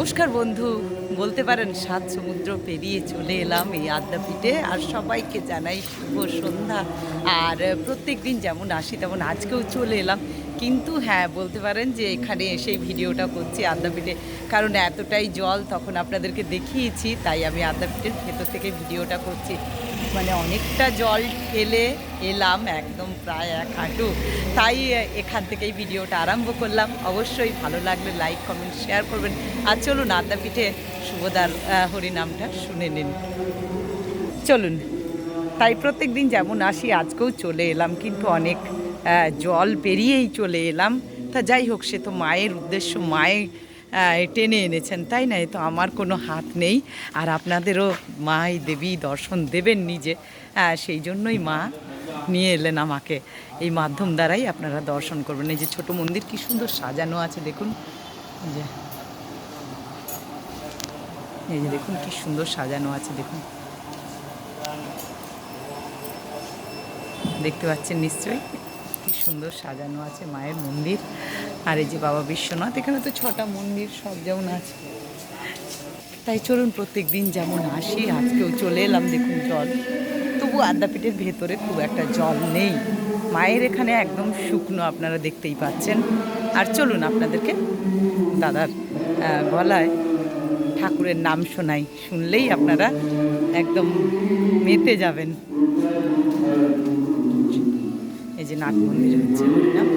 নমস্কার বন্ধু। বলতে পারেন, সাত সমুদ্র পেরিয়ে চলে এলাম এই আদ্যাপীঠে। আর সবাইকে জানাই শুভ সন্ধ্যা। আর প্রত্যেক দিন যেমন আসি, তেমন আজকেও চলে এলাম। কিন্তু হ্যাঁ বলতে পারেন যে এখানে এসেই ভিডিওটা করছি আদ্যাপীঠে। কারণ এতটাই জল তখন আপনাদেরকে দেখিয়েছি, তাই আমি আদ্যাপীঠের ভেতর থেকে ভিডিওটা করছি। মানে অনেকটা জল ঠেলে এলাম একদম প্রায় এক হাঁটু। তাই এখান থেকেই ভিডিওটা আরম্ভ করলাম। অবশ্যই ভালো লাগলে লাইক, কমেন্ট, শেয়ার করবেন। আর চলুন আদ্যাপীঠে শুভদার হরিনামটা শুনে নিন। চলুন। তাই প্রত্যেক দিন যেমন আসি, আজকেও চলে এলাম, কিন্তু অনেক জল পেরিয়েই চলে এলাম। তা যাই হোক সে তো মায়ের উদ্দেশ্য মায়ে আহ, টেনে এনেছেন তাই না? তো আমার কোনো হাত নেই। আর আপনাদেরও মাই দেবী দর্শন দেবেন নিজে। সেই জন্যই মা নিয়ে এলেন আমাকে। এই মাধ্যম দ্বারাই আপনারা দর্শন করবেন। এই যে ছোট মন্দির কি সুন্দর সাজানো আছে দেখুন। যে এই যে দেখুন কি সুন্দর সাজানো আছে দেখুন। দেখতে পাচ্ছেন নিশ্চয়ই? কি সুন্দর সাজানো আছে মায়ের মন্দির। আর এই যে বাবা বিশ্বনাথ, এখানে তো ছটা মন্দির, সব যেমন আছে। তাই চলুন প্রত্যেক দিন যেমন আসি, আজকেও চলে এলাম, দেখুন জল। তবু আদ্যাপীঠের ভেতরে খুব একটা জল নেই। মায়ের এখানে একদম শুকনো, আপনারা দেখতেই পাচ্ছেন। আর চলুন আপনাদেরকে দাদার গলায় ঠাকুরের নাম শোনাই। শুনলেই আপনারা একদম মেতে যাবেন। যে নাট মন্দির হচ্ছে। হরিনাম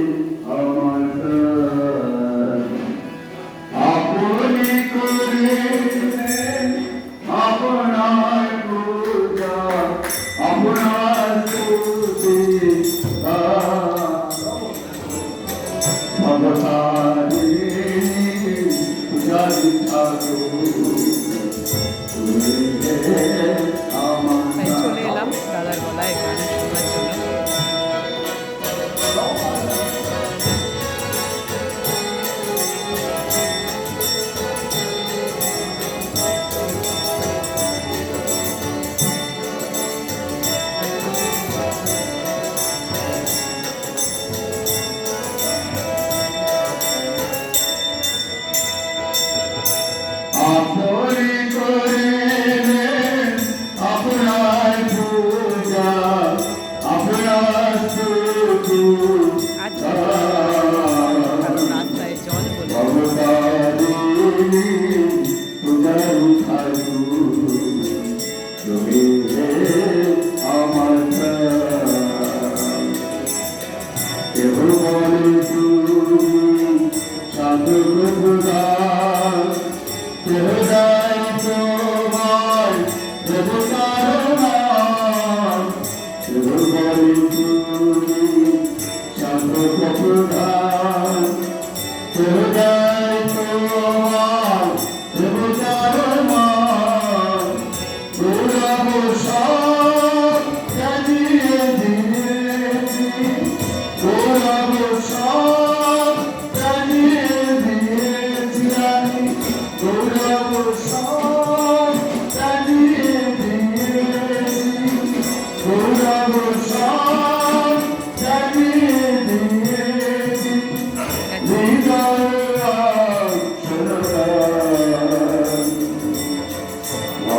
Glory.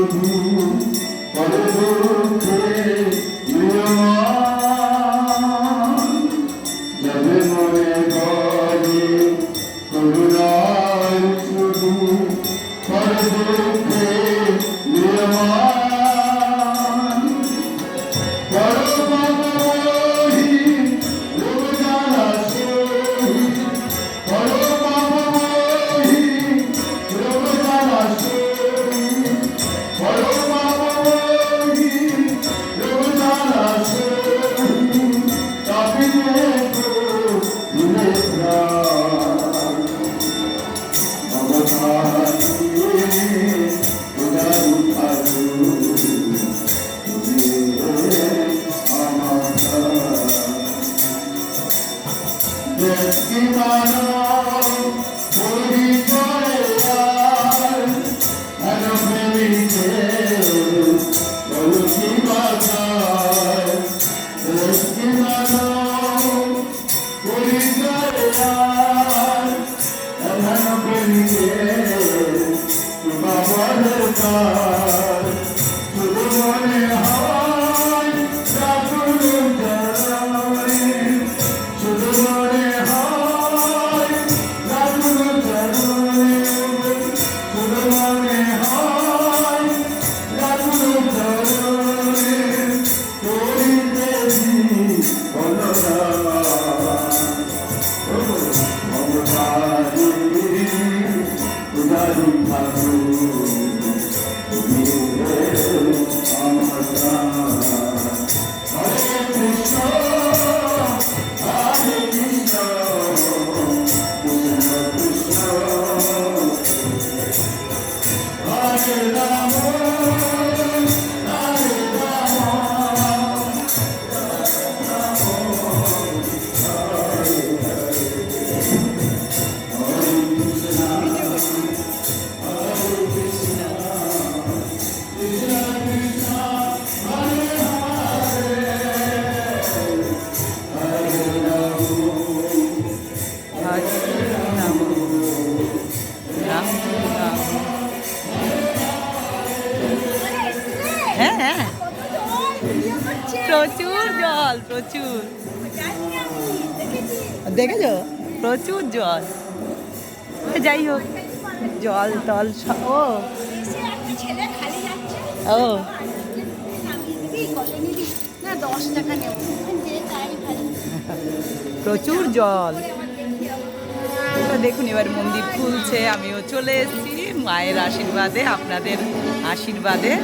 Thank you. হ্যাঁ হ্যাঁ। প্রচুর জল, প্রচুর। দেখেছ? প্রচুর জল। যাই হোক, জল, টল সব ও। ও। প্রচুর জল। দেখুন, এবার মন্দির খুলছে, আমিও চলে এসেছি। মায়ের আশীর্বাদে, আপনাদের আশীর্বাদে।